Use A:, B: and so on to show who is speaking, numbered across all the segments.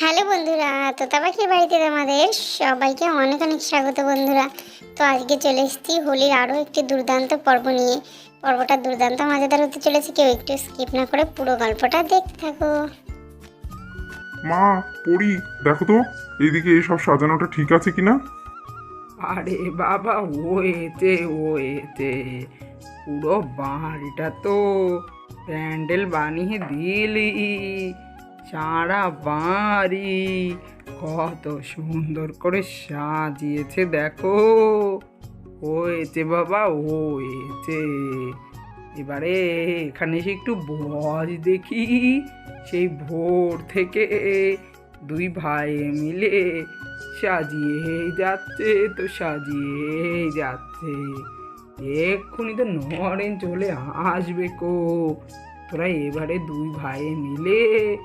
A: Hello বন্ধুরা তোতা পাখির বাড়িতে তোমাদের সবাইকে অনেক অনেক স্বাগত বন্ধুরা। তো আজকে চলে এসেছি হোলির আরও একটি দুর্দান্ত পর্ব নিয়ে। পর্বটা দুর্দান্ত মজাদার হতে চলেছে কেউ একটু স্কিপ না করে পুরো গল্পটা দেখতে থাকো।
B: মা পড়ি দেখো তো এইদিকে সব সাজানোটা ঠিক আছে কিনা?
C: আরে বাবা ও এতে ওয়েতে ওয়েতে পুরো বাড়িটা তো প্যান্ডেল বানিয়ে দিলি। সারা বাড়ি। কত সুন্দর করে সাজিয়েছে, দেখো। হয়েছে বাবা, হয়েছে। এবারে এখানে এসে একটু বজ দেখি। সেই ভোর থেকে দুই ভাই মিলে সাজিয়ে যাচ্ছে, তো সাজিয়ে যাচ্ছে। এক্ষুনি তো নরেন চলে আসবে কো। তোরা এবারে দুই ভাই মিলে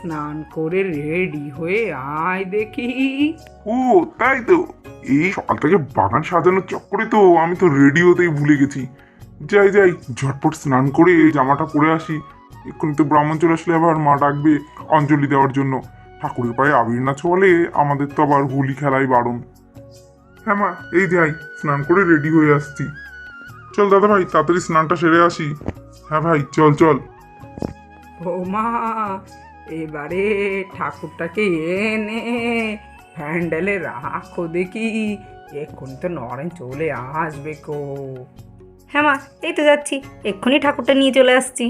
C: স্নান করে রেডি হয়ে আয় দেখি।
B: ও তাই তো। এই সকাল থেকে বাগান সাজানোর চক্করে তো আমি তো রেডি হতেই ভুলে গেছি। যাই যাই ঝটপট স্নান করে জামাটা পরে আসি। এক্ষুনি তো ব্রাহ্মণ চলে আসলে আবার মা ডাকবে অঞ্জলি দেওয়ার জন্য। ঠাকুরের পায়ে আবির না ছোঁয়ালে আমাদের তো আবার হোলি খেলাই বারণ। হ্যাঁ মা এই যাই স্নান করে রেডি হয়ে আসছি। চল দাদা ভাই তাড়াতাড়ি স্নানটা সেরে আসি। হ্যাঁ ভাই চল চল।
C: বৌমা এবারে ঠাকুরটাকে এনে প্যান্ডেলে রাখো দেখি। এক্ষুনি তো নরেন চলে আসবে কো
D: হ্যাঁ মা এই তো যাচ্ছি। এক্ষুনি ঠাকুরটা নিয়ে চলে আসছি।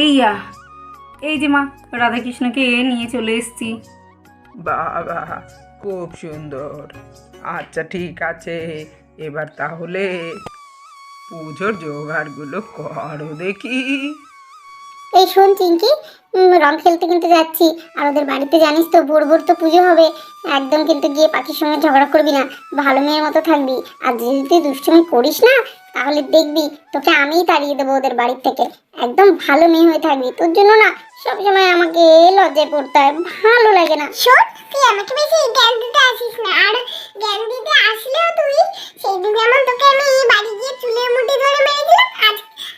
D: এইয়া এই যে মা রাধাকৃষ্ণকে এ নিয়ে চলে এসছি।
C: বাবা খুব সুন্দর। আচ্ছা ঠিক আছে। এবার তাহলে পুজোর জোগাড়গুলো করো দেখি।
A: এই শোন চিঙ্কি রং খেলতে কিন্তু যাচ্ছি। আর ওদের বাড়িতে জানিস তো বোর ভোর তো পুজো হবে। একদম কিন্তু গিয়ে পাখির সঙ্গে ঝগড়া করবি না। ভালো মেয়ের মতো থাকবি। আর যদি তুই দুষ্টুমি করিস না, তাহলে দেখবি তোকে আমিই তাড়িয়ে দেবো ওদের বাড়ির থেকে। একদম ভালো মেয়ে হয়ে থাকবি। তোর জন্য না সবসময় আমাকে লজ্জায় পড়তে হয় ভালো লাগে না। শোন তুই আমাকে বেশি জ্ঞান দিতে আসিস না। আর জ্ঞান দিতে আসলেও তুই সেই দিন যেমন তোকে আমি বাড়ি গিয়ে চুলের মুঠি ধরে মেরেছিলাম আজ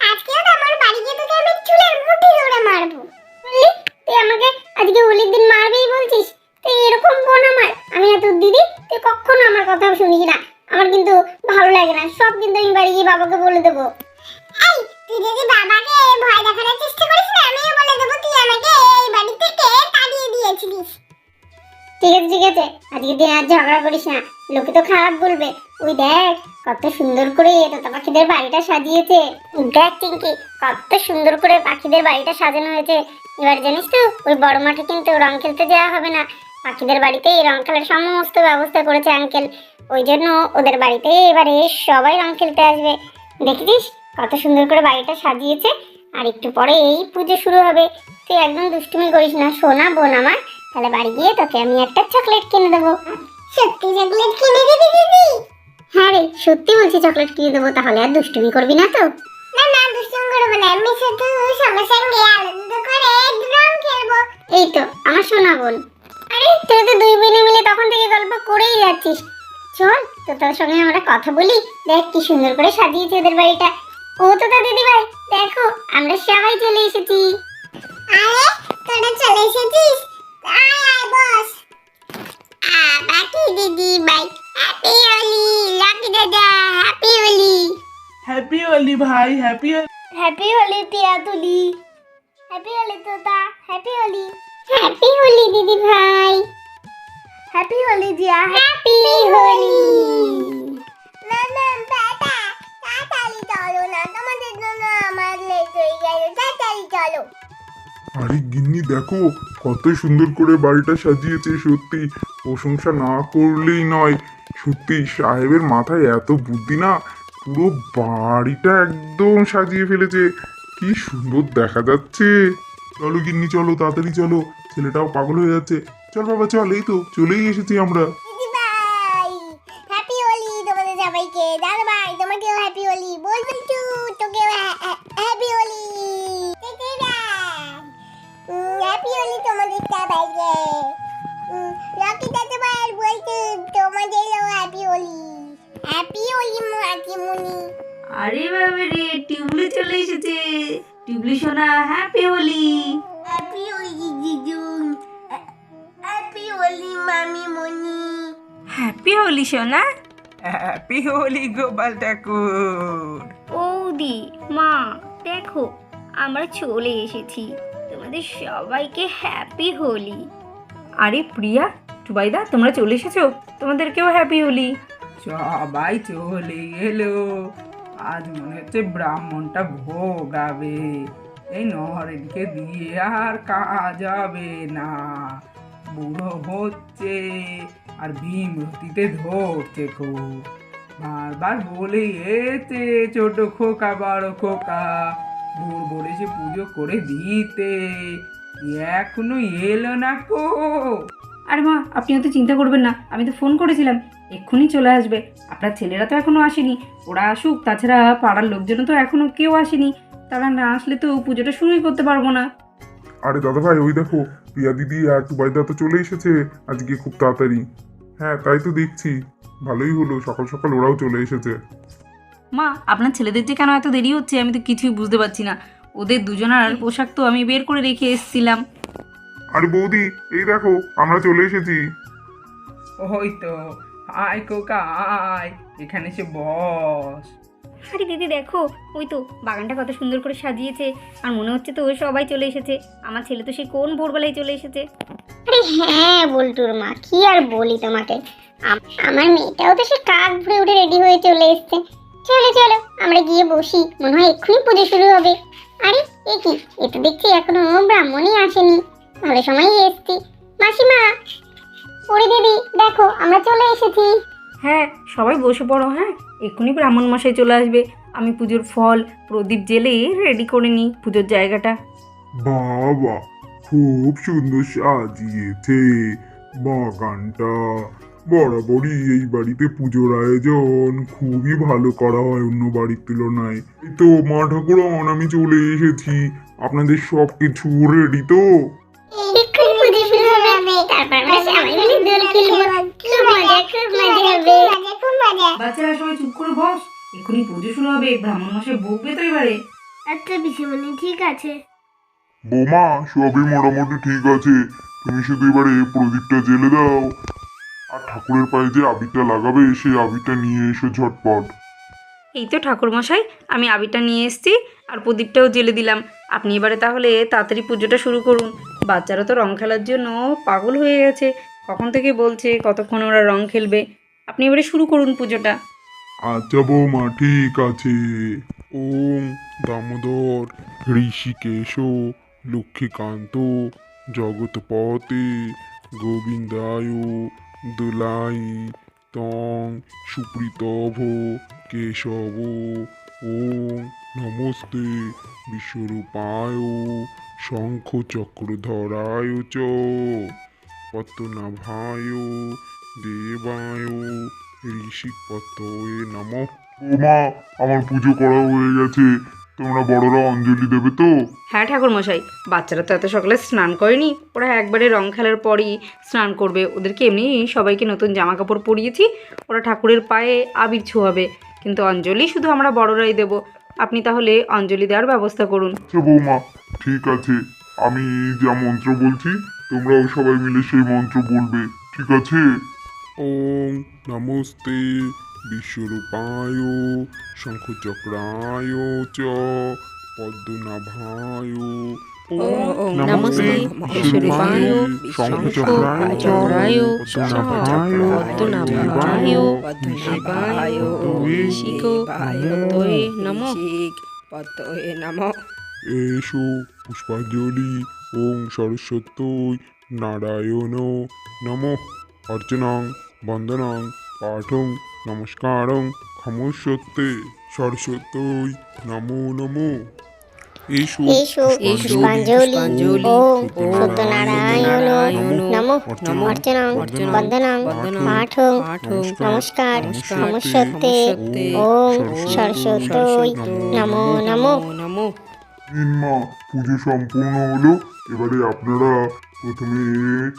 A: আজকেও তো আমার বাড়ি গিয়ে তোকে আমি চুলের মুঠি ধরে মারবো। বললি তুই আমাকে আজকে হোলির দিন মারবেই বলছিস? তুই এরকম বোন আমার। আমি না তোর দিদি তুই কখনো আমার কথা শুনিস না। আমার কিন্তু ভালো লাগে না। সব কিন্তু আমি বাড়ি গিয়ে বাবাকে বলে দেবো। পাখিদের বাড়িটা সাজানো হয়েছে। এবার জানিস তো, ওই বড় মাঠে কিন্তু রং খেলতে যাওয়া হবে না। পাখিদের বাড়িতে এই রং খেলার সমস্ত ব্যবস্থা করেছে আঙ্কেল ওই জন্য ওদের বাড়িতে এবারে সবাই রং খেলতে আসবে। দেখেছিস? কত সুন্দর করে বাড়িটা সাজিয়েছে। আর একটু পরে এই পুজো শুরু হবে। তুই একদম দুষ্টুমি করিস না। সোনা বোন আমার তাহলে বাড়ি গিয়ে তোকে আমি একটা চকলেট কিনে দেবো। সত্যি চকলেট কিনে দিবি দিদি। হ্যাঁ রে সত্যি বলছি চকলেট কিনে দেবো তাহলে আর দুষ্টুমি করবি না তো? না না দুষ্টুমি করব না। আমি শুধু সবার সঙ্গে আনন্দ করে খেলব। এই তো আমার সোনা বোন। আরে তুই তো দুই বোনে মিলে তখন থেকে গল্প করেই যাচ্ছিস। চল তো তোর সঙ্গে আমরা কথা বলি। দেখ কি সুন্দর করে সাজিয়েছে ওদের বাড়িটা। ও তো তো দিদি ভাই দেখো আমরা সবাই চলে এসেছি। আরে তোরা চলে এসেছিস? আয় আয় বস। আ বাকি দিদি ভাই? হ্যাপি হোলি লাকি দাদা হ্যাপি হোলি
E: হ্যাপি হোলি ভাই happy
A: happy Holi Tiya Tuli. Happy Holi Tota happy Holi happy Holi দিদি ভাই। হ্যাপি হোলি জিয়া হ্যাপি হোলি
B: আরে গিন্নি, দেখো, কত সুন্দর করে বাড়িটা সাজিয়েছে, সত্যি। প্রশংসা না করলেই নয়। সত্যি, সাহেবের মাথায় এত বুদ্ধি না, পুরো বাড়িটা একদম সাজিয়ে ফেলেছে। কি সুন্দর দেখা যাচ্ছে। চলো গিন্নি, চলো, তাড়াতাড়ি চলো। ছেলেটাও পাগল হয়ে যাচ্ছে। চল বাবা, চল, এই তো, চলেই এসেছি আমরা।
A: তোমাদের হ্যাপি হোলি হ্যাপি হোলি মাটিমুনি
D: আরে বাবা রে টিউবলি চলে এসেছে। টিউবলি শোনা হ্যাপি হোলি
A: হ্যাপি হোলি জিজু।
D: হ্যাপি হোলি মামি মনি।
C: হ্যাপি হোলি শোনা। হ্যাপি হোলি গোপাল ঠাকুর।
A: ওদি মা দেখো আমরা চলে এসেছি। তোমাদের সবাইকে হ্যাপি হোলি
D: আরে প্রিয়া টুবাইদা তোমরা চলে এসেছ? তোমাদেরকেও হ্যাপি হোলি?
C: সবাই চলে এলো। আজ মনে হচ্ছে ব্রাহ্মণটা ভোগাবে এই নহরেনকে দিয়ে আর কাজ হবে না। বুড়ো হচ্ছে আর ভীমরতিতে ধরছে খুব। বারবার বলে এতে ছোট খোকা, বড় খোকা বুড় বলে সে পুজো করে দিতে। এখনও এলো না কো?
D: আরে মা আপনি অত চিন্তা করবেন না আমি তো ফোন করেছিলাম এক্ষুনি চলে আসবে। আপনার ছেলেরা তো এখনও আসেনি ওরা আসুক তাছাড়া পাড়ার লোকজনও তো এখনও কেউ আসেনি তারা না আসলে তো পুজোটা শুরুই করতে পারব না।
B: আরে দাদা ভাই ওই দেখো প্রিয়া দিদি আর টুবাইদা তো চলে এসেছে আজকে খুব তাড়াতাড়ি। হ্যাঁ তাই তো দেখছি ভালোই হলো সকাল সকাল ওরাও চলে এসেছে।
D: মা আপনার ছেলেদের যে কেন এত দেরি হচ্ছে আমি তো কিছুই বুঝতে পারছি না। ওদের দুজনার পোশাক তো আমি বের করে রেখে এসেছিলাম।
B: আরে বৌদি এই দেখো আমরা চলে এসেছি।
C: ওই তো আয় কোকা আয় এখানে সে বস।
A: আরে দিদি দেখো ওই তো বাগানটা কত সুন্দর করে সাজিয়েছে আর মনে হচ্ছে তো ওই সবাই চলে এসেছে। আমার ছেলে তো সেই কোন ভোরবেলায় চলে এসেছে। আরে হ্যাঁ বল্টুর মা কি আর বলি তোমাকে? আমার মেয়েটাও তো সে কাক ভরে উঠে রেডি হয়ে চলে এসেছে। চলো চলো আমরা গিয়ে বসি মনে হয় এক্ষুনি পুজো শুরু হবে। আরে এ কি? এটা দেখছি এখনও ব্রাহ্মণই আসেনি। ভালো সময়ই এসছি। মাসিমা ওরে দিদি দেখো আমরা চলে এসেছি।
D: হ্যাঁ সবাই বসে পড়ো হ্যাঁ? এক্ষুনি ব্রাহ্মণ মশাই চলে আসবে। আমি পুজোর ফল প্রদীপ জেলে রেডি করে নিই পুজোর জায়গাটা।
B: বাবা খুব সুন্দর সাজিয়েছে বাগানটা। বরাবরই এই বাড়িতে পুজোর আয়োজন খুবই ভালো করা হয় অন্য বাড়ির তুলনায়। এই তো মা ঠাকুরন আমি চলে এসেছি। আপনাদের সব কিছু রেডি তো?
A: এক্ষুনি পুজো হবে। তারপর আমরা সবাই মিলে দোল খেলব। খুব মজা খুব মজা হবে।
D: বাচ্চারা সবাই চুপ করে বস। এক্ষুনি পুজো শুরু হবে ব্রাহ্মণ মশাই বকবে তো এবারে।
A: আচ্ছা পিসিমণি ঠিক আছে।
B: বোমা সবই মোটামুটি ঠিক আছে। তুমি শুধু এবারে প্রদীপটা জেলে দাও। আর ঠাকুরের পায়ে যে আবিরটা লাগাবে সেই আবিরটা নিয়ে এসো ঝটপট।
D: এই তো ঠাকুর মশাই আমি আবিরটা নিয়ে এসেছি আর প্রদীপটাও জেলে দিলাম। আপনি এবারে তাহলে তাড়াতাড়ি পুজোটা শুরু করুন। বাচ্চারা তো রং খেলার জন্য পাগল হয়ে গেছে। কখন থেকে বলছে কতক্ষণ ওরা রং খেলবে? আপনি এবারে শুরু করুন পুজোটা।
B: আচ্ছা বৌমা, ঠিক আছে। ওম দামোদর, ঋষিকেশ, লক্ষ্মীকান্ত জগৎপতে গোবিন্দায়, দোলাই, তং, সুপ্রীতভ, কেশব, ওম নমস্তে, বিশ্বরূপায় শঙ্খ চক্রধরায় চ পদ্মনাভায় দেবায় পত্তয়ে নম। মা আমার পুজো করা হয়ে গেছে। তোমরা বড়রা অঞ্জলি দেবে তো?
D: হ্যাঁ ঠাকুর মশাই বাচ্চারা তো এত সকালে স্নান করেনি। ওরা একবারে রং খেলার পরই স্নান করবে। ওদেরকে এমনি সবাইকে নতুন জামা কাপড় পরিয়েছি। ওরা ঠাকুরের পায়ে আবির ছোঁয়াবে। কিন্তু অঞ্জলি শুধু আমরা বড়রাই দেব। আপনি তাহলে অঞ্জলি দেওয়ার ব্যবস্থা করুন।
B: আচ্ছা বৌমা ঠিক আছে। আমি যা মন্ত্র বলছি তোমরাও সবাই মিলে সেই মন্ত্র বলবে ঠিক আছে? ওম নমস্তে বিশ্বরূপায় শঙ্খচক্রায় চ পদ্মনাভায়।
F: ওম নমস্তে বিশ্বরূপায় শঙ্খচক্রায় পদ্মনাভায়। পদ্মনাভায় ঋষিক নমঃ। পদ্ময়ে নমঃ।
B: এষো পুষ্পাঞ্জলি ওং সরস্বত্যই নারায়ণ নম। অর্চনাং বন্দনাং পাঠং নমস্কারং ক্ষমস্বত্তে সরস্বত্যই নমো নমো।
A: এসো
F: পুষ্পাঞ্জলি
A: সত্যনারায়ণ নমঃ।
F: নমঃ।
A: অর্চনাং বন্দনাং পাঠং নমস্কার
F: সরস্বতী
A: সরস্বতী নমো। নমো।
F: নমঃ
B: মা পুজো সম্পূর্ণ হলো। এবারে আপনারা প্রথমে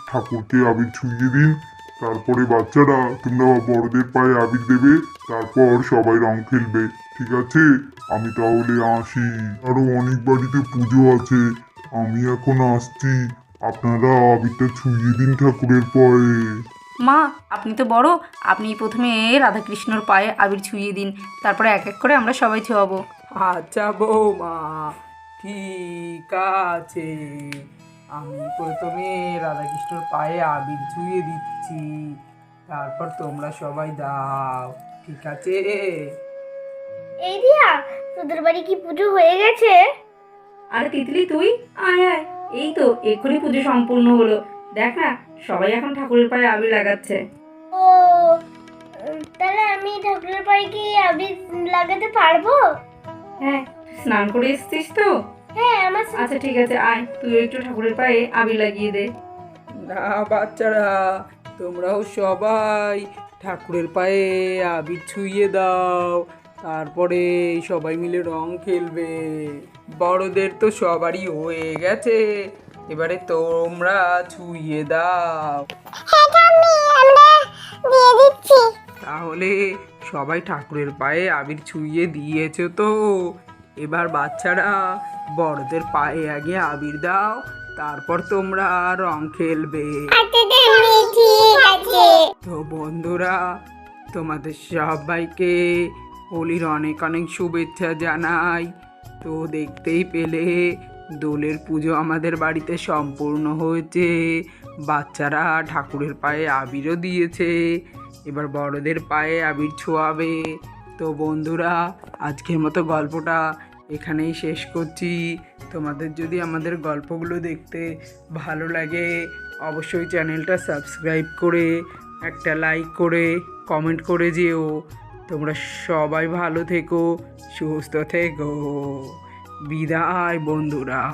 B: ঠাকুরকে আবির ছুঁয়ে দিন। তারপরে বাচ্চারা তোমরা বড়দের পায়ে আবির দেবে। তারপর সবাই রং খেলবে ঠিক আছে? আমি তাহলে আসি। আরও অনেক বাড়িতে পুজো আছে। আমি এখন আসছি। আপনারা আবিরটা ছুঁয়ে দিন ঠাকুরের পায়ে।
D: মা আপনি তো বড়। আপনি প্রথমে রাধাকৃষ্ণর পায়ে আবির ছুঁয়ে দিন। তারপরে এক এক করে আমরা সবাই ছোঁয়াবো
C: আচ্ছা বৌমা। ঠিক আছে আমি প্রথমে রাধাকৃষ্ণর পায়ে আবির ছুঁয়ে দিচ্ছি। তারপর তোমরা সবাই দাও ঠিক আছে?
A: এই দিয়া তোদের বাড়ি কি পুজো হয়ে গেছে?
D: আর তিতলি তুই? আয় আয়। এই তো এক্ষুনি পুজো সম্পূর্ণ হলো। দেখ না সবাই এখন ঠাকুরের পায়ে আবির লাগাচ্ছে।
A: ও তাহলে আমি ঠাকুরের পায়ে কি আবির লাগাতে পারব?
D: হ্যাঁ স্নান করে এসেছিস তো? আচ্ছা ঠিক আছে আয় তুই একটু ঠাকুরের পায়ে আবির লাগিয়ে দে।
C: না বাচ্চারা তোমরাও সবাই ঠাকুরের পায়ে আবির ছুঁয়ে দাও তারপরে সবাই মিলে রং খেলবে। বড়দের তো সবারই হয়ে গেছে এবারে তোমরা ছুঁয়ে দাও। তাহলে সবাই ঠাকুরের পায়ে আবির ছুঁয়ে দিয়েছ তো? এবার বাচ্চারা বড়দের পায়ে আগে আবির দাও তারপর তোমরা রং খেলবে। তো বন্ধুরা তোমাদের সবাইকে হোলির অনেক অনেক শুভেচ্ছা জানাই। তো দেখতেই পেলে দোলের পুজো আমাদের বাড়িতে সম্পূর্ণ হয়েছে। বাচ্চারা ঠাকুরের পায়ে আবিরও দিয়েছে। এবার বড়দের পায়ে আবির ছোঁয়াবে। তো বন্ধুরা, আজকের মতো গল্পটা এখানেই শেষ করছি। তোমাদের যদি আমাদের গল্পগুলো দেখতে ভালো লাগে, অবশ্যই চ্যানেলটা সাবস্ক্রাইব করে, একটা লাইক করে, কমেন্ট করে যেও। তোমরা সবাই ভালো থেকো, সুস্থ থেকো। বিদায় বন্ধুরা।